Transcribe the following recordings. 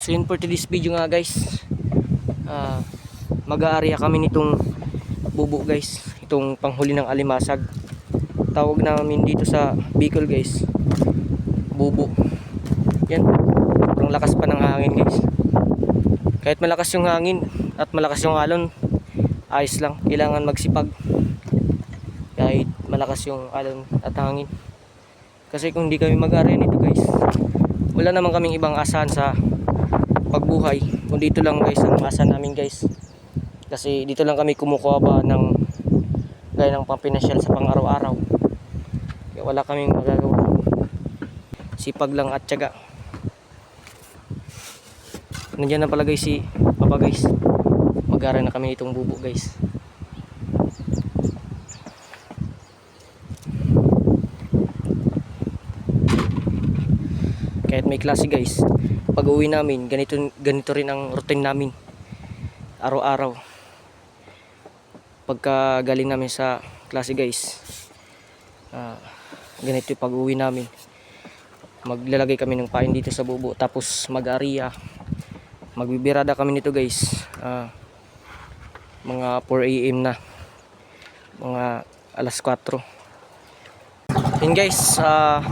So yun for today's video nga guys. Ah, mag-aarya kami nitong bubo guys. Itong panghuli ng alimasag. Tawag namin dito sa Bicol guys. Bubo. Yan. Sobrang lakas pa ng hangin guys. Kahit malakas yung hangin at malakas yung alon, ayos lang. Kailangan magsipag. Kahit malakas yung alon at hangin. Kasi kung hindi kami mag-aarya nito guys, wala naman kaming ibang asahan sa pagbuhay. Kung dito lang guys ang asa namin guys. Kasi dito lang kami kumukuha ba ng gaya ng pampinasyal sa pang araw-araw. Kaya wala kaming magagawa. Sipag lang at tiyaga. Nandiyan na pala guys si Papa guys. Mag-aaral na kami itong bubo guys. Kahit may klase guys, pag uwi namin, ganito, ganito rin ang routine namin. Araw-araw. Pagka galing namin sa klase guys, ah, ganito yung pag uwi namin. Maglalagay kami ng pain dito sa bubo, tapos mag-ariya. Magbibirada kami nito guys. Ah, mga 4 a.m. na. Mga alas 4. Yun guys, ah,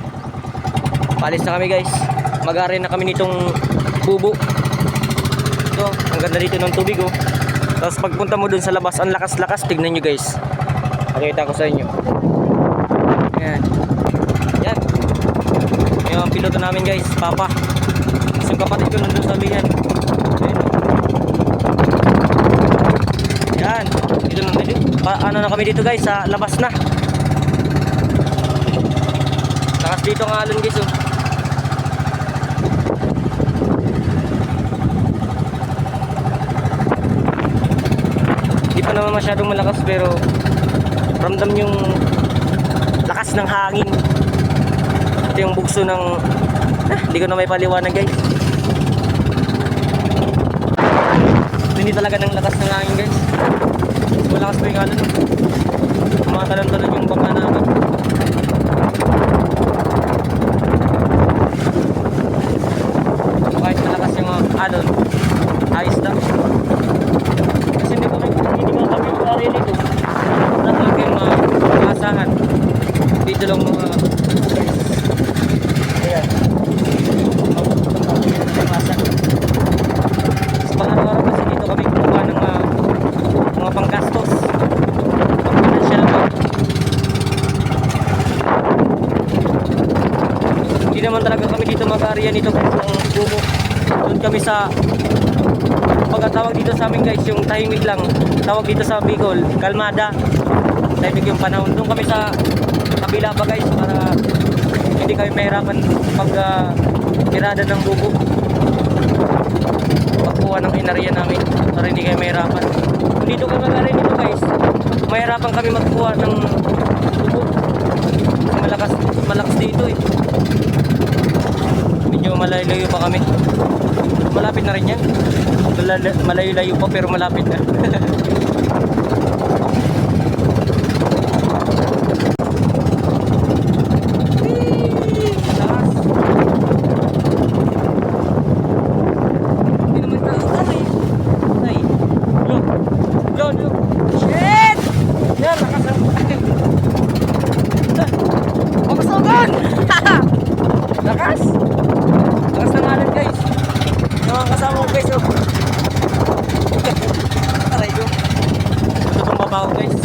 Palis na kami guys. Mag-aaral na kami nitong bubo. Ito, ang ganda dito ng tubig oh. Tapos pagpunta mo dun sa labas, ang lakas-lakas. Tignan nyo guys. Pakita ko sa inyo. Yan. Yan. Yung ang piloto namin guys, Papa. Tapos yung kapatid ko nandun sa lihan. Yan. Dito na dito. Pa, ano na kami dito guys, sa labas na. Lakas dito ang alon guys oh. Naman masyadong malakas pero ramdam yung lakas ng hangin. Ito yung bugso ng ah, hindi ko na may paliwanag guys. Hindi talaga ng lakas ng hangin guys. Malakas pa yung alon. Tumatalon-talon yung baka namin. kahit malakas yung alon ayos lang kasi hindi kami hindi nga kami pare nito wala talaga yung mga maasahan dito lang mga ayan sa pangaraw-araw kasi dito kami kumuha ng mga mga panggastos pang financial ba hindi naman talaga kami dito mag-area nito kasi yung bumo doon kami sa pagkatawag dito sa amin guys yung tahimik lang. Tawag dito sa Bicol kalmada. Tahimik yung panahon. Doon kami sa kabila pa guys para hindi kami mahirapan pag uh, tirada ng bubo pagkuha ng inarya namin para hindi kayo mahirapan. Dito kami mag-area nito guys. Mahirapan kami magkuha ng Kasi malakas malakas dito eh medyo malayo-layo pa kami. Malapit na rin yan. Malayo-layo pa pero malapit na Lakas. Hindi naman tao ay ay look look look shit yan lakas ang Pagkasagan! Lakas! Lakas ng alon guys. Yung mga kasama ko guys. Oh. Aray ko. Ito pang babaw guys.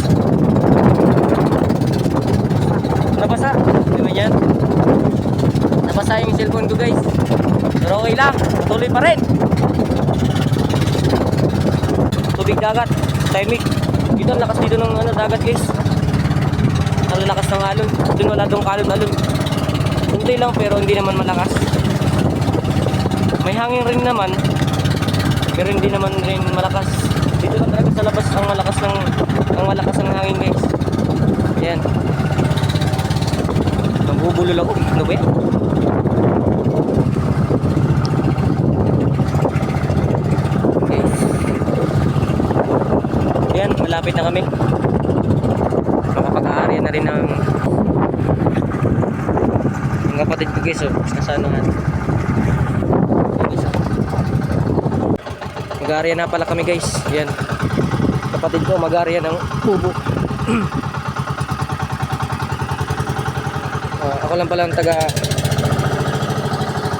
Nabasa. Ba yan? Nabasa yung cellphone ko guys. Pero okay lang. Tuloy pa rin. Tubig dagat. Timing. Dito ang lakas dito ng ano, dagat guys. Ang lakas ng alon. Doon wala dong alon-alon. Kunti lang pero hindi naman malakas. May hangin rin naman. Pero hindi naman rin malakas. Dito lang talaga sa labas ang malakas ng ang malakas ng hangin guys. Ayan. Nabubulol ako. Ano ba yan? Malapit na kami makapag-aarya na rin ng yung kapatid ko guys oh, nasa anuhan yung isa Mag-aarya na pala kami guys. Yan. Kapatid ko mag-aarya ng bubo. Ah, ako lang pala ang taga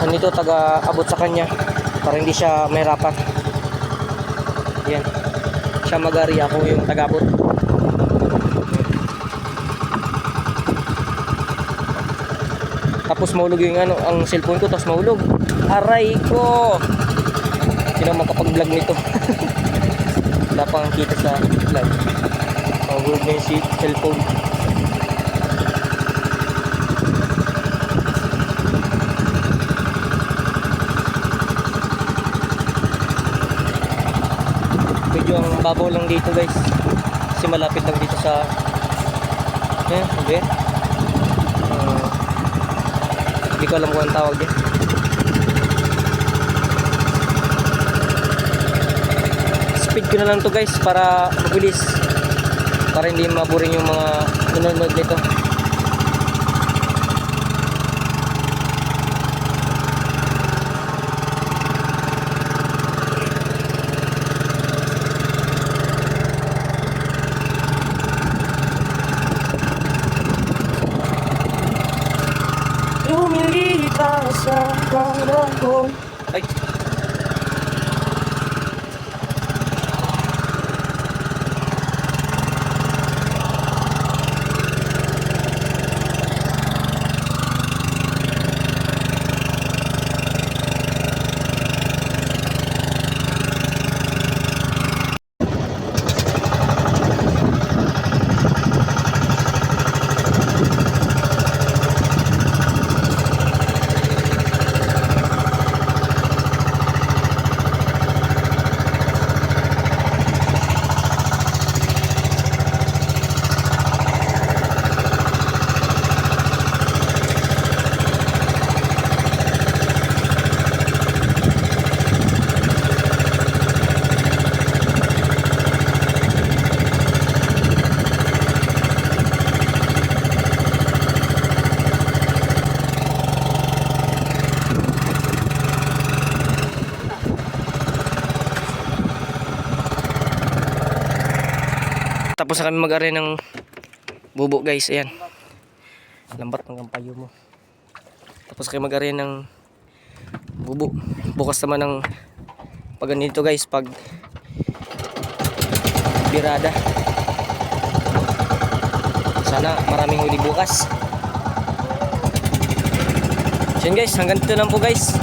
ano nito taga abot sa kanya para hindi siya mahirapan. Yan. Siya mag-aarya ako yung taga abot. Tapos mahulog yung ano, ang cellphone ko tapos mahulog. Aray ko. Sino makapag-vlog nito? Wala pang kita sa vlog. Mahulog na yung cellphone. Medyo ang babaw lang dito guys. Kasi malapit lang dito sa eh, okay. Uh, hindi ko alam kung ang tawag yan. Speed ko na lang to guys para mabilis. Para hindi maburing yung mga nanonood nito. Lumilita sa kanan Ay, Tapos na kami mag-aray ng bubo guys, ayan. Lambat ng kampayo mo. Tapos kami mag-aray ng bubo. Bukas naman ng pag ganito guys, pag birada. Sana maraming huli bukas. So yun guys, hanggang dito lang po guys.